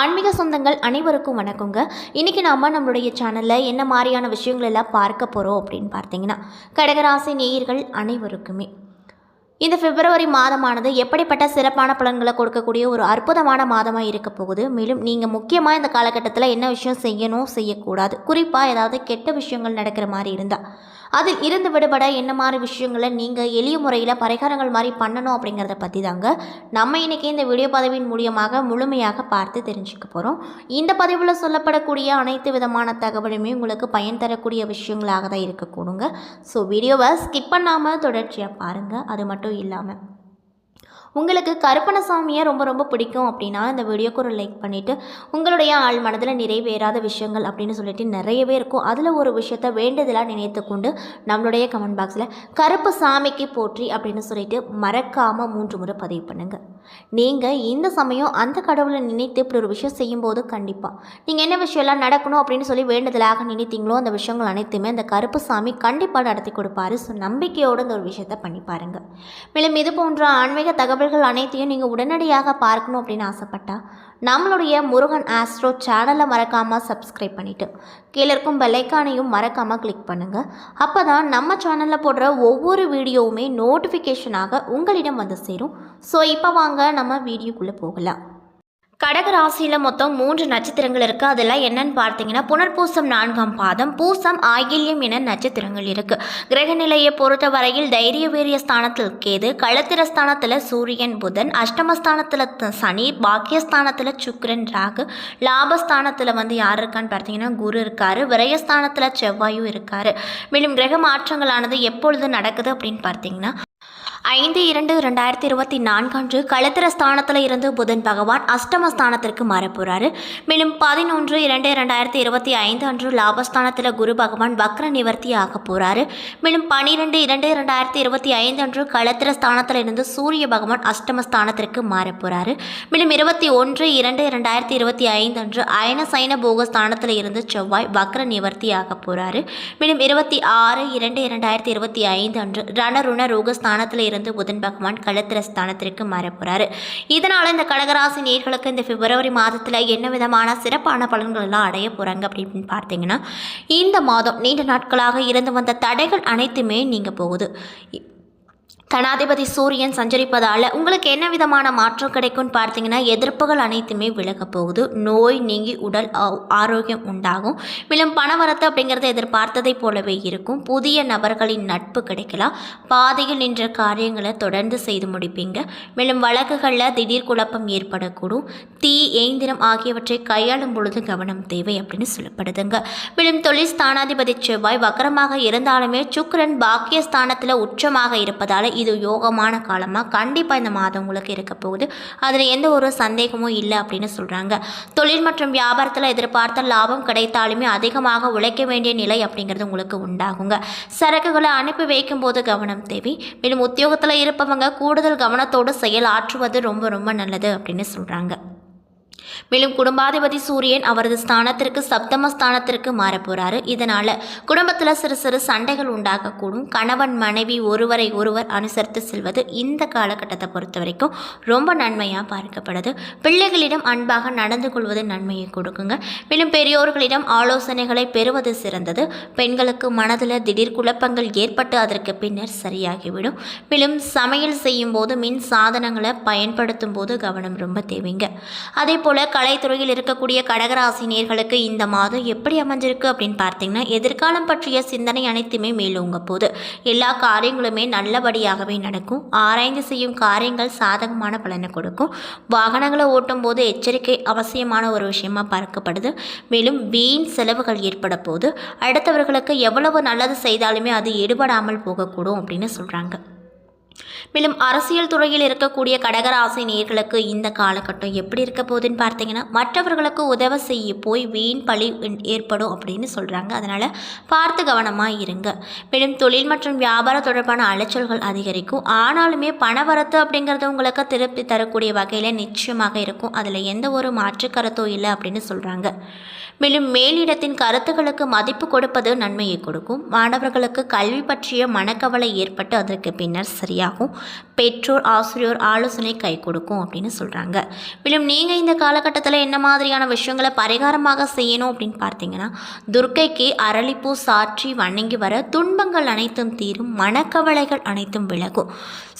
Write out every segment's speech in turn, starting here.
ஆன்மீக சொந்தங்கள் அனைவருக்கும் வணக்கங்க. இன்றைக்கி நாம் நம்மளுடைய சேனலில் என்ன மாதிரியான விஷயங்கள் எல்லாம் பார்க்க போகிறோம் அப்படின்னு பார்த்தீங்கன்னா கடகராசி நேயர்கள் அனைவருக்குமே. இந்த பிப்ரவரி மாதமானது எப்படிப்பட்ட சிறப்பான பலன்களை கொடுக்கக்கூடிய ஒரு அற்புதமான மாதமாக இருக்க போகுது. மேலும் நீங்கள் முக்கியமாக இந்த காலகட்டத்தில் என்ன விஷயம் செய்யணும் செய்யக்கூடாது. குறிப்பாக ஏதாவது கெட்ட விஷயங்கள் நடக்கிற மாதிரி இருந்தால் அதில் இருந்து விடுபட என்ன மாதிரி விஷயங்களை நீங்கள் எளிய முறையில் பரிகாரங்கள் மாதிரி பண்ணணும் அப்படிங்கிறத பற்றி தாங்க நம்ம இன்றைக்கி இந்த வீடியோ பதவியின் மூலியமாக முழுமையாக பார்த்து தெரிஞ்சுக்க போகிறோம் இந்த பதிவில் சொல்லப்படக்கூடிய அனைத்து விதமான தகவலுமே உங்களுக்கு பயன் தரக்கூடிய விஷயங்களாக தான் இருக்கக்கூடுங்க. ஸோ வீடியோவை ஸ்கிப் பண்ணாமல் தொடர்ச்சியாக பாருங்கள் அது மட்டும் இல்லாமல் உங்களுக்கு கருப்பணசாமியை ரொம்ப ரொம்ப பிடிக்கும் அப்படின்னா இந்த வீடியோக்கு ஒரு லைக் பண்ணிவிட்டு உங்களுடைய ஆள் மனதில் நிறைவேறாத விஷயங்கள் அப்படின்னு சொல்லிட்டு நிறையவே இருக்கும். அதில் ஒரு விஷயத்த வேண்டுதலாக நினைத்து கொண்டு நம்மளுடைய கமெண்ட் பாக்ஸில் கருப்பு சாமிக்கு போற்றி அப்படின்னு சொல்லிட்டு மறக்காமல் மூன்று முறை பதிவு பண்ணுங்கள் நீங்கள் இந்த சமயம் அந்த கடவுளை நினைத்து இப்படி ஒரு விஷயம் செய்யும்போது கண்டிப்பாக நீங்கள் என்ன விஷயம்லாம் நடக்கணும் அப்படின்னு சொல்லி வேண்டுதலாக நினைத்தீங்களோ அந்த விஷயங்கள் அனைத்துமே அந்த கருப்பு சாமி கண்டிப்பாக நடத்தி கொடுப்பாரு. ஸோ நம்பிக்கையோடு இந்த ஒரு விஷயத்தை பண்ணி பாருங்கள் மேலும் இது போன்ற ஆன்மீக தகவல்கள் அனைத்தையும் நீங்கள் உடனடியாக பார்க்கணும் அப்படின்னு ஆசைப்பட்டா நம்மளுடைய முருகன் ஆஸ்ட்ரோ சேனலை மறக்காமல் சப்ஸ்கிரைப் பண்ணிவிட்டு கீழே இருக்கும் பெல்லைக்கானையும் மறக்காமல் கிளிக் பண்ணுங்கள் அப்போ தான் நம்ம சேனலில் போடுற ஒவ்வொரு வீடியோவுமே நோட்டிஃபிகேஷனாக உங்களிடம் வந்து சேரும். ஸோ இப்போ வாங்க நம்ம வீடியோக்குள்ளே போகலாம். கடக ராசியில் மொத்தம் மூன்று நட்சத்திரங்கள் இருக்குது அதெல்லாம் என்னன்னு பார்த்தீங்கன்னா புனர்பூசம் நான்காம் பாதம் பூசம் ஆகில்யம் என நட்சத்திரங்கள் இருக்குது கிரக நிலையை பொறுத்த வரையில் தைரிய வீரிய ஸ்தானத்தில் கேது களத்திர ஸ்தானத்தில் சூரியன் புதன் அஷ்டமஸ்தானத்தில் சனி பாக்கியஸ்தானத்தில் சுக்கரன் ராகு லாபஸ்தானத்தில் வந்து யார் இருக்கான்னு பார்த்தீங்கன்னா குரு இருக்காரு. விரயஸ்தானத்தில் செவ்வாயும் இருக்காரு. மேலும் கிரக மாற்றங்களானது எப்பொழுது நடக்குது அப்படின்னு பார்த்தீங்கன்னா ஐந்து இரண்டு ரெண்டாயிரத்தி இருபத்தி நான்கன்று களத்திர ஸ்தானத்தில் இருந்து புதன் பகவான் அஷ்டம ஸ்தானத்திற்கு போகிறாரு மேலும் பதினொன்று இரண்டு ரெண்டாயிரத்தி இருபத்தி ஐந்து அன்று லாபஸ்தானத்தில் குரு பகவான் வக்ர நிவர்த்தி ஆக போகிறாரு மேலும் பன்னிரெண்டு இரண்டு ரெண்டாயிரத்தி இருபத்தி ஐந்து அன்று களத்திர ஸ்தானத்தில் இருந்து சூரிய பகவான் அஷ்டம ஸ்தானத்திற்கு மாறப் மேலும் இருபத்தி ஒன்று இரண்டு ரெண்டாயிரத்தி இருபத்தி ஐந்து அன்று அயன சைன போக ஸ்தானத்தில் இருந்து செவ்வாய் வக்ர நிவர்த்தி ஆக போகிறாரு மேலும் இருபத்தி ஆறு இரண்டு இரண்டாயிரத்தி இருபத்தி ஐந்து அன்று ரணருண ரோக ஸ்தானத்தில் இருந்து புதன் பகவான் களத்திர ஸ்தானத்திற்கு மாறப் போகிறாரு இதனால் இந்த கடகராசி நேர்களுக்கு இந்த பிப்ரவரி மாதத்தில் என்ன விதமான சிறப்பான பலன்கள் எல்லாம் அடைய போகிறாங்க அப்படின்னு பார்த்தீங்கன்னா இந்த மாதம் நீண்ட நாட்களாக இருந்து வந்த தடைகள் அனைத்துமே நீங்க போகுது. தனாதிபதி சூரியன் சஞ்சரிப்பதால் உங்களுக்கு என்ன விதமான மாற்றம் கிடைக்கும்னு பார்த்தீங்கன்னா எதிர்ப்புகள் அனைத்துமே விலக போகுது. நோய் நீங்கி உடல் ஆ- ஆரோக்கியம் உண்டாகும். மேலும் பணவரத்து அப்படிங்கிறத எதிர்பார்த்ததை போலவே இருக்கும். புதிய நபர்களின் நட்பு கிடைக்கலாம். பாதையில் நின்ற காரியங்களை தொடர்ந்து செய்து முடிப்பீங்க. மேலும் வழக்குகளில் திடீர் குழப்பம் ஏற்படக்கூடும். தீ ஏந்திரம் ஆகியவற்றை கையாளும் பொழுது கவனம் தேவை அப்படின்னு சொல்லப்படுதுங்க. மேலும் தொழில் ஸ்தானாதிபதி செவ்வாய் வக்கரமாக இருந்தாலுமே சுக்கிரன் பாக்கியஸ்தானத்தில் உச்சமாக இருப்பதால் இது யோகமான காலமாக கண்டிப்பாக இந்த மாதம் உங்களுக்கு இருக்க போகுது. அதில் எந்த ஒரு சந்தேகமும் இல்லை அப்படின்னு சொல்கிறாங்க தொழில் மற்றும் வியாபாரத்தில் எதிர்பார்த்த லாபம் கிடைத்தாலுமே அதிகமாக உழைக்க வேண்டிய நிலை அப்படிங்கிறது உங்களுக்கு உண்டாகுங்க. சரக்குகளை அனுப்பி வைக்கும்போது கவனம் தேவை. மேலும் உத்தியோகத்தில் இருப்பவங்க கூடுதல் கவனத்தோடு செயல் ஆற்றுவது ரொம்ப ரொம்ப நல்லது அப்படின்னு சொல்கிறாங்க மேலும் குடும்பாதிபதி சூரியன் அவரது ஸ்தானத்திற்கு சப்தம ஸ்தானத்திற்கு மாறப்போறாரு. இதனால குடும்பத்தில் சிறு சிறு சண்டைகள் உண்டாகக்கூடும். கணவன் மனைவி ஒருவரை ஒருவர் அனுசரித்து செல்வது இந்த காலகட்டத்தை பொறுத்த வரைக்கும் ரொம்ப நன்மையாக பார்க்கப்படுது. பிள்ளைகளிடம் அன்பாக நடந்து கொள்வது நன்மையை கொடுக்குங்க. மேலும் பெரியோர்களிடம் ஆலோசனைகளை பெறுவது சிறந்தது. பெண்களுக்கு மனதில் திடீர் குழப்பங்கள் ஏற்பட்டு அதற்கு பின்னர் சரியாகிவிடும். மேலும் சமையல் செய்யும் போது மின் சாதனங்களை பயன்படுத்தும் போது கவனம் ரொம்ப தேவைங்க. அதே போல் கலைத்துறையில் இருக்கக்கூடிய கடகராசினியர்களுக்கு இந்த மாதம் எப்படி அமைஞ்சிருக்கு அப்படின்னு பார்த்தீங்கன்னா எதிர்காலம் பற்றிய சிந்தனை அனைத்துமே மேலோங்க போது எல்லா காரியங்களுமே நல்லபடியாகவே நடக்கும். ஆராய்ந்து செய்யும் காரியங்கள் சாதகமான பலனை கொடுக்கும். வாகனங்களை ஓட்டும் போது எச்சரிக்கை அவசியமான ஒரு விஷயமா பார்க்கப்படுது. மேலும் வீண் செலவுகள் ஏற்பட போது அடுத்தவர்களுக்கு எவ்வளவு நல்லது செய்தாலுமே அது எடுபடாமல் போகக்கூடும் அப்படின்னு சொல்கிறாங்க மேலும் அரசியல் துறையில் இருக்கக்கூடிய கடகராசி நேர்களுக்கு இந்த காலகட்டம் எப்படி இருக்க போகுதுன்னு பார்த்தீங்கன்னா மற்றவர்களுக்கு உதவ செய்ய போய் வீண் பழி ஏற்படும் அப்படின்னு சொல்கிறாங்க அதனால் பார்த்து கவனமாக இருங்க. மேலும் தொழில் மற்றும் வியாபாரம் தொடர்பான அலைச்சல்கள் அதிகரிக்கும். ஆனாலுமே பணவரத்து அப்படிங்கிறது உங்களுக்கு திருப்பி தரக்கூடிய வகையில் நிச்சயமாக இருக்கும். அதில் எந்த ஒரு மாற்றுக்கருத்தும் இல்லை அப்படின்னு சொல்கிறாங்க மேலும் மேலிடத்தின் கருத்துக்களுக்கு மதிப்பு கொடுப்பது நன்மையை கொடுக்கும். மாணவர்களுக்கு கல்வி பற்றிய மனக்கவலை ஏற்பட்டு அதற்கு பின்னர் சரியாகும். பெற்றோர் ஆசிரியர் ஆலோசனை கை கொடுக்கும் அப்படின்னு சொல்கிறாங்க மேலும் நீங்கள் இந்த காலகட்டத்தில் என்ன மாதிரியான விஷயங்களை பரிகாரமாக செய்யணும் அப்படின்னு பார்த்தீங்கன்னா துர்க்கைக்கு அரளிப்பூ சாற்றி வணங்கி வர துன்பங்கள் அனைத்தும் தீரும் மனக்கவலைகள் அனைத்தும் விலகும்.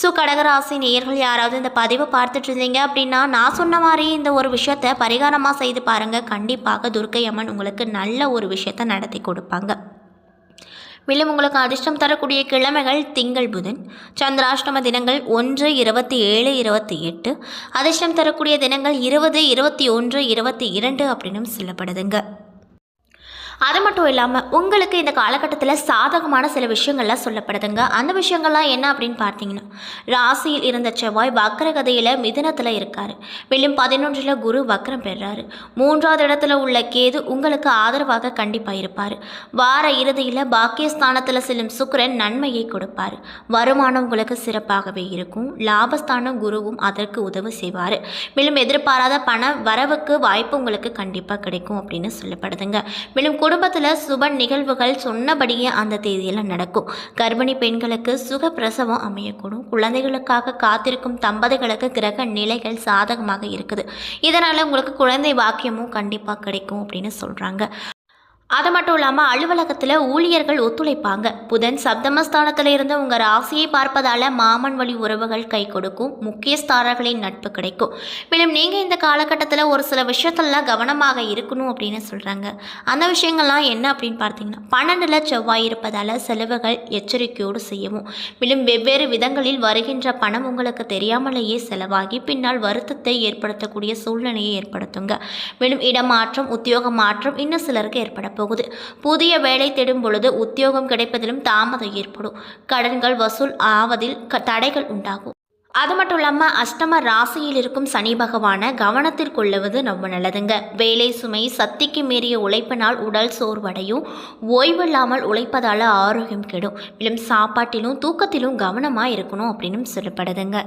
ஸோ கடகராசி நேயர்கள் யாராவது இந்த பதிவை பார்த்துட்டு இருந்தீங்க அப்படின்னா நான் சொன்ன மாதிரி இந்த ஒரு விஷயத்தை பரிகாரமாக செய்து பாருங்கள் கண்டிப்பாக துர்க்கை அம்மன் உங்களுக்கு நல்ல ஒரு விஷயத்தை நடத்தி கொடுப்பாங்க. மேலும் உங்களுக்கு அதிர்ஷ்டம் தரக்கூடிய கிழமைகள் திங்கள் புதன் சந்திராஷ்டம தினங்கள் ஒன்று இருபத்தி ஏழு இருபத்தி எட்டு. அதிர்ஷ்டம் தரக்கூடிய தினங்கள் இருபது இருபத்தி ஒன்று இருபத்தி இரண்டு அப்படின்னு சொல்லப்படுதுங்க. அது மட்டும் இல்லாமல் உங்களுக்கு இந்த காலகட்டத்தில் சாதகமான சில விஷயங்கள்லாம் சொல்லப்படுதுங்க. அந்த விஷயங்கள்லாம் என்ன அப்படின்னு பார்த்தீங்கன்னா ராசியில் இருந்த செவ்வாய் வக்ரகதையில் மிதுனத்தில் இருக்கார். மேலும் பதினொன்றில் குரு வக்ரம் பெறாரு. மூன்றாவது இடத்துல உள்ள கேது உங்களுக்கு ஆதரவாக கண்டிப்பாக இருப்பார். வார இறுதியில் பாக்கியஸ்தானத்தில் செல்லும் சுக்கரன் நன்மையை கொடுப்பார். வருமானம் உங்களுக்கு சிறப்பாகவே இருக்கும். லாபஸ்தானம் குருவும் அதற்கு உதவி செய்வார். மேலும் எதிர்பாராத பண வரவுக்கு வாய்ப்பு உங்களுக்கு கண்டிப்பாக கிடைக்கும் அப்படின்னு சொல்லப்படுதுங்க. மேலும் குடும்பத்தில் சுப நிகழ்வுகள் சொன்னபடியே அந்த தேதியில் நடக்கும். கர்ப்பிணி பெண்களுக்கு சுக பிரசவம் அமையக்கூடும். குழந்தைகளுக்காக காத்திருக்கும் தம்பதிகளுக்கு கிரக நிலைகள் சாதகமாக இருக்குது. இதனால் உங்களுக்கு குழந்தை பாக்கியமும் கண்டிப்பாக கிடைக்கும் அப்படின்னு சொல்கிறாங்க அது மட்டும் இல்லாமல் அலுவலகத்தில் ஊழியர்கள் ஒத்துழைப்பாங்க. புதன் சப்தமஸ்தானத்தில் இருந்து உங்கள் ராசியை பார்ப்பதால் மாமன் வழி உறவுகள் கை கொடுக்கும். முக்கியஸ்தாரர்களின் நட்பு கிடைக்கும். மேலும் நீங்கள் இந்த காலகட்டத்தில் ஒரு சில விஷயத்தெல்லாம் கவனமாக இருக்கணும் அப்படின்னு சொல்கிறாங்க அந்த விஷயங்கள்லாம் என்ன அப்படின்னு பார்த்தீங்கன்னா பன்னெண்டில் செவ்வாய் இருப்பதால் செலவுகள் எச்சரிக்கையோடு செய்யவும். மேலும் வெவ்வேறு விதங்களில் வருகின்ற பணம் உங்களுக்கு தெரியாமலேயே செலவாகி பின்னால் வருத்தத்தை ஏற்படுத்தக்கூடிய சூழ்நிலையை ஏற்படுத்துங்க. மேலும் இடமாற்றம் உத்தியோக மாற்றம் இன்னும் சிலருக்கு ஏற்பட போகுது. புதிய வேலை தேடும் பொழுது உத்தியோகம் கிடைப்பதிலும் தாமதம் ஏற்படும். கடன்கள் வசூல் ஆவதில் க- தடைகள் உண்டாகும். அது மட்டும் இல்லாமல் அஷ்டம ராசியில் இருக்கும் சனி பகவானை கவனத்தில் கொள்ளுவது ரொம்ப நல்லதுங்க. வேலை சுமை சக்திக்கு மீறிய உழைப்பினால் உடல் சோர்வடையும். ஓய்வில்லாமல் உழைப்பதால் ஆரோக்கியம் கெடும். மேலும் சாப்பாட்டிலும் தூக்கத்திலும் கவனமாக இருக்கணும் அப்படின்னு சொல்லப்படுதுங்க.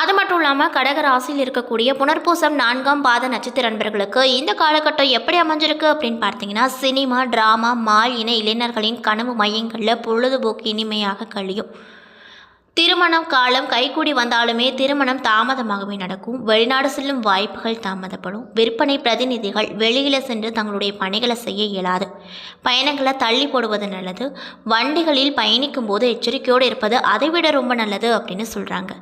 அது மட்டும் இல்லாமல் கடகராசியில் இருக்கக்கூடிய புனர்பூசம் நான்காம் பாத நட்சத்திர நண்பர்களுக்கு இந்த காலகட்டம் எப்படி அமைஞ்சிருக்கு அப்படின்னு பார்த்தீங்கன்னா சினிமா டிராமா மால் இன இளைஞர்களின் கனவு மையங்களில் பொழுதுபோக்கு இனிமையாக கழியும். திருமணம் காலம் கைகூடி வந்தாலுமே திருமணம் தாமதமாகவே நடக்கும். வெளிநாடு செல்லும் வாய்ப்புகள் தாமதப்படும். விற்பனை பிரதிநிதிகள் வெளியில் சென்று தங்களுடைய பணிகளை செய்ய இயலாது. பயணங்களை தள்ளி போடுவது நல்லது. வண்டிகளில் பயணிக்கும் போது எச்சரிக்கையோடு இருப்பது அதைவிட ரொம்ப நல்லது அப்படின்னு சொல்கிறாங்க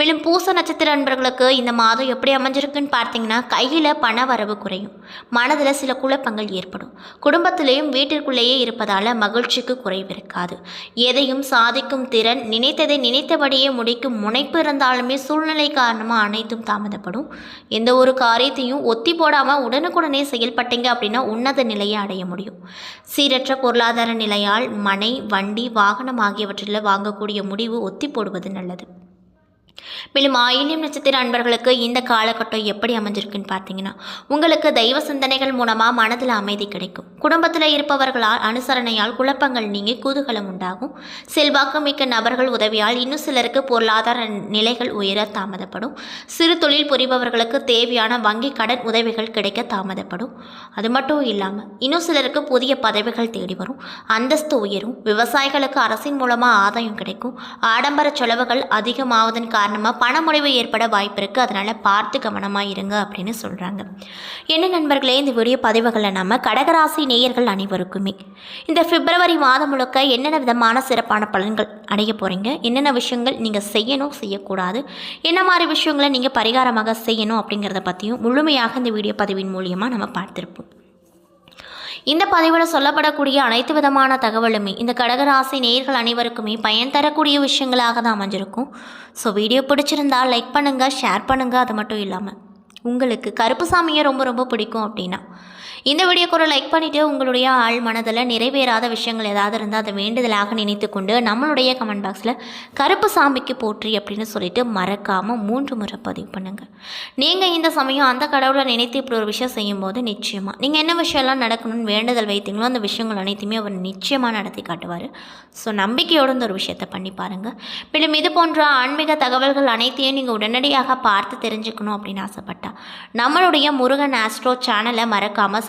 மேலும் பூச நட்சத்திர நண்பர்களுக்கு இந்த மாதம் எப்படி அமைஞ்சிருக்குன்னு பார்த்தீங்கன்னா கையில் பண வரவு குறையும். மனதில் சில குழப்பங்கள் ஏற்படும். குடும்பத்திலேயும் வீட்டிற்குள்ளேயே இருப்பதால் மகிழ்ச்சிக்கு குறைவிருக்காது எதையும் சாதிக்கும் திறன் நினைத்ததை நினைத்தபடியே முடிக்கும் முனைப்பு இருந்தாலுமே சூழ்நிலை காரணமாக அனைத்தும் தாமதப்படும். எந்த ஒரு காரியத்தையும் ஒத்தி போடாமல் உடனுக்குடனே செயல்பட்டீங்க அப்படின்னா உன்னத நிலையை அடைய முடியும். சீரற்ற பொருளாதார நிலையால் மனை வண்டி வாகனம் ஆகியவற்றில் வாங்கக்கூடிய முடிவு ஒத்தி போடுவது நல்லது. மேலும் ஆயில்யம் நட்சத்திர அன்பர்களுக்கு இந்த காலகட்டம் எப்படி அமைஞ்சிருக்குன்னு பார்த்தீங்கன்னா உங்களுக்கு தெய்வ சிந்தனைகள் மூலமாக மனதில் அமைதி கிடைக்கும். குடும்பத்தில் இருப்பவர்களால் அனுசரணையால் குழப்பங்கள் நீங்கி குதூகலம் உண்டாகும். செல்வாக்கு மிக்க நபர்கள் உதவியால் இன்னும் சிலருக்கு பொருளாதார நிலைகள் உயர தாமதப்படும். சிறு தொழில் புரிபவர்களுக்கு தேவையான வங்கி கடன் உதவிகள் கிடைக்க தாமதப்படும். அது மட்டும் இல்லாமல் இன்னும் சிலருக்கு புதிய பதவிகள் தேடி வரும். அந்தஸ்து உயரும். விவசாயிகளுக்கு அரசின் மூலமாக ஆதாயம் கிடைக்கும். ஆடம்பர செலவுகள் அதிகமாவதன் காரணமாக பணமுடிவு ஏற்பட வாய்ப்பு இருக்குது அதனால் பார்த்து கவனமாக இருங்க அப்படின்னு சொல்கிறாங்க என்ன நண்பர்களே இந்த வீடியோ பதிவுகளை நம்ம கடகராசி நேயர்கள் அனைவருக்குமே இந்த பிப்ரவரி மாதம் முழுக்க என்னென்ன விதமான சிறப்பான பலன்கள் அடைய போகிறீங்க என்னென்ன விஷயங்கள் நீங்கள் செய்யணும் செய்யக்கூடாது? என்ன மாதிரி விஷயங்களை நீங்கள் பரிகாரமாக செய்யணும் அப்படிங்கிறத பற்றியும் முழுமையாக இந்த வீடியோ பதிவின் மூலியமாக நம்ம பார்த்துருப்போம். இந்த பதிவில் சொல்லப்படக்கூடிய அனைத்து விதமான தகவலுமே இந்த கடகராசி நேர்கள் அனைவருக்குமே பயன் தரக்கூடிய விஷயங்களாக தான் அமைஞ்சிருக்கும். ஸோ வீடியோ பிடிச்சிருந்தால் லைக் பண்ணுங்கள் ஷேர் பண்ணுங்கள் அது மட்டும் இல்லாமல் உங்களுக்கு கருப்பு சாமியை ரொம்ப ரொம்ப பிடிக்கும் அப்படின்னா இந்த வீடியோக்கு ஒரு லைக் பண்ணிவிட்டு உங்களுடைய ஆள் மனதில் நிறைவேறாத விஷயங்கள் ஏதாவது இருந்தால் அதை வேண்டுதலாக நினைத்து கொண்டு நம்மளுடைய கமெண்ட் பாக்ஸில் கருப்பு சாமிக்கு போற்றி அப்படின்னு சொல்லிட்டு மறக்காமல் மூன்று முறை பதிவு பண்ணுங்கள் நீங்கள் இந்த சமயம் அந்த கடவுளை நினைத்து இப்படி ஒரு விஷயம் செய்யும்போது நிச்சயமாக நீங்கள் என்ன விஷயம்லாம் நடக்கணும்னு வேண்டுதல் வைத்தீங்களோ அந்த விஷயங்கள் அனைத்துமே அவர் நிச்சயமாக நடத்தி காட்டுவார். ஸோ நம்பிக்கையோடு இந்த ஒரு விஷயத்தை பண்ணி பாருங்கள் மேலும் இது போன்ற ஆன்மீக தகவல்கள் அனைத்தையும் நீங்கள் உடனடியாக பார்த்து தெரிஞ்சுக்கணும் அப்படின்னு ஆசைப்பட்டா நம்மளுடைய முருகன் ஆஸ்ட்ரோ சேனலை மறக்காமல்